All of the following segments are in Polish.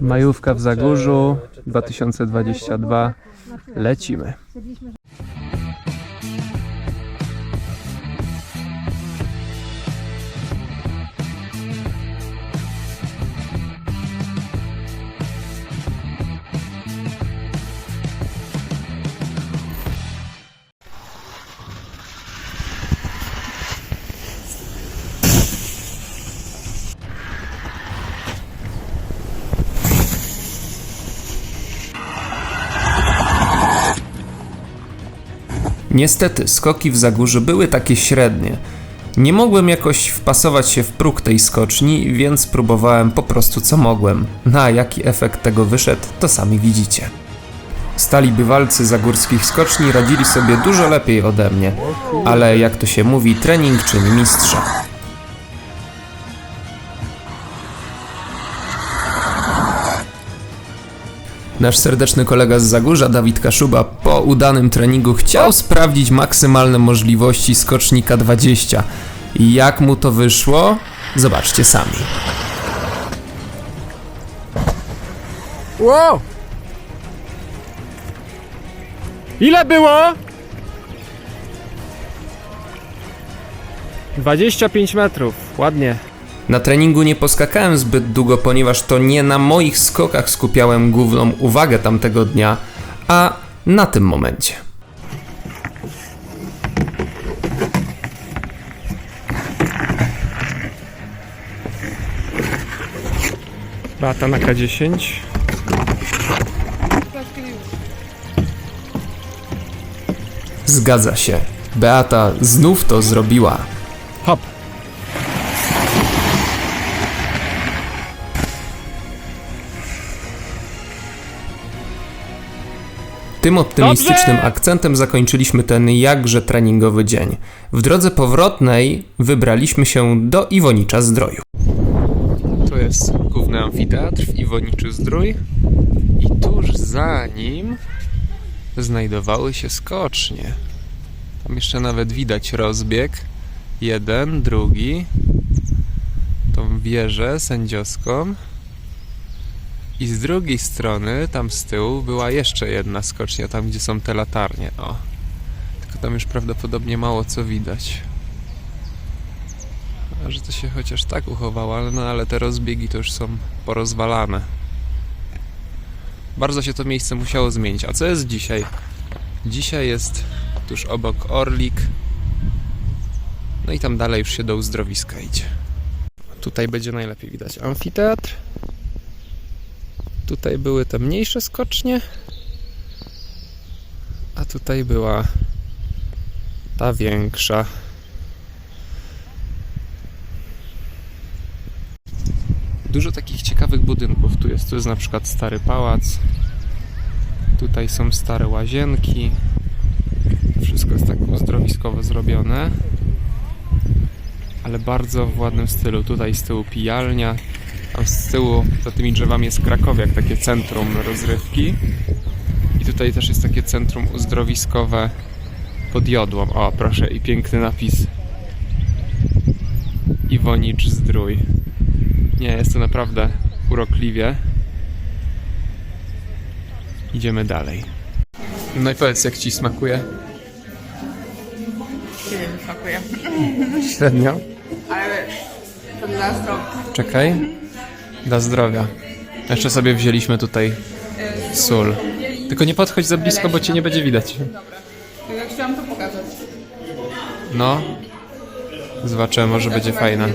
Majówka w Zagórzu czy- czy to 2022. Lecimy. Niestety, skoki w Zagórzu były takie średnie. Nie mogłem jakoś wpasować się w próg tej skoczni, więc próbowałem po prostu co mogłem. Na jaki efekt tego wyszedł, to sami widzicie. Stali bywalcy zagórskich skoczni radzili sobie dużo lepiej ode mnie, ale jak to się mówi, trening czyni mistrza. Nasz serdeczny kolega z Zagórza, Dawid Kaszuba, po udanym treningu chciał sprawdzić maksymalne możliwości skocznika 20. I jak mu to wyszło? Zobaczcie sami. Wow! Ile było? 25 metrów. Ładnie. Na treningu nie poskakałem zbyt długo, ponieważ to nie na moich skokach skupiałem główną uwagę tamtego dnia, a na tym momencie. Bata na K10. Zgadza się. Beata znów to zrobiła. Hop. Tym optymistycznym Dobrze! akcentem zakończyliśmy ten jakże treningowy dzień. W drodze powrotnej wybraliśmy się do Iwonicza Zdroju. To jest główny amfiteatr w Iwoniczu Zdrój i tuż za nim znajdowały się skocznie. Tam jeszcze nawet widać rozbieg. Jeden, drugi. Tą wieżę sędziowską. I z drugiej strony, tam z tyłu, była jeszcze jedna skocznia, tam gdzie są te latarnie. O. Tylko tam już prawdopodobnie mało co widać. A że to się chociaż tak uchowało, ale, no, ale te rozbiegi to już są porozwalane. Bardzo się to miejsce musiało zmienić. A co jest dzisiaj? Dzisiaj jest tuż obok Orlik. No i tam dalej już się do uzdrowiska idzie. Tutaj będzie najlepiej widać amfiteatr. Tutaj były te mniejsze skocznie. A tutaj była ta większa. Dużo takich ciekawych budynków tu jest. Tu jest na przykład stary pałac. Tutaj są stare łazienki. Wszystko jest tak uzdrowiskowo zrobione. Ale bardzo w ładnym stylu. Tutaj z tyłu pijalnia. Tam z tyłu, za tymi drzewami jest Krakowiak, takie centrum rozrywki. I tutaj też jest takie centrum uzdrowiskowe pod Jodłą. O, proszę, i piękny napis. Iwonicz Zdrój. Nie, jest to naprawdę urokliwie. Idziemy dalej. No i powiedz, jak ci smakuje? Nie wiem, smakuje. Średnio. Ale to dla zdrowia. Czekaj. Dla zdrowia. Jeszcze sobie wzięliśmy tutaj sól. Tylko nie podchodź za blisko, bo cię nie będzie widać. Ja chciałam to pokazać. No. Zobaczymy, może będzie fajna.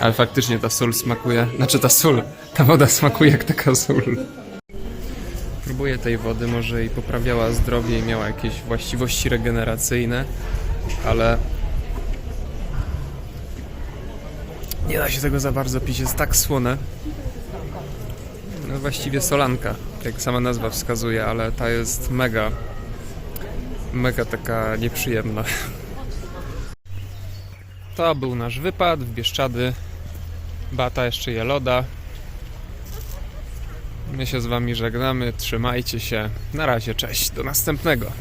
Ale faktycznie ta sól smakuje. Znaczy ta sól. Ta woda smakuje jak taka sól. Próbuję tej wody, może i poprawiała zdrowie i miała jakieś właściwości regeneracyjne, ale nie da się tego za bardzo pić, jest tak słone. No właściwie solanka, jak sama nazwa wskazuje, ale ta jest mega, mega taka nieprzyjemna. To był nasz wypad w Bieszczady. Bata jeszcze je loda. My się z wami żegnamy. Trzymajcie się. Na razie, cześć. Do następnego.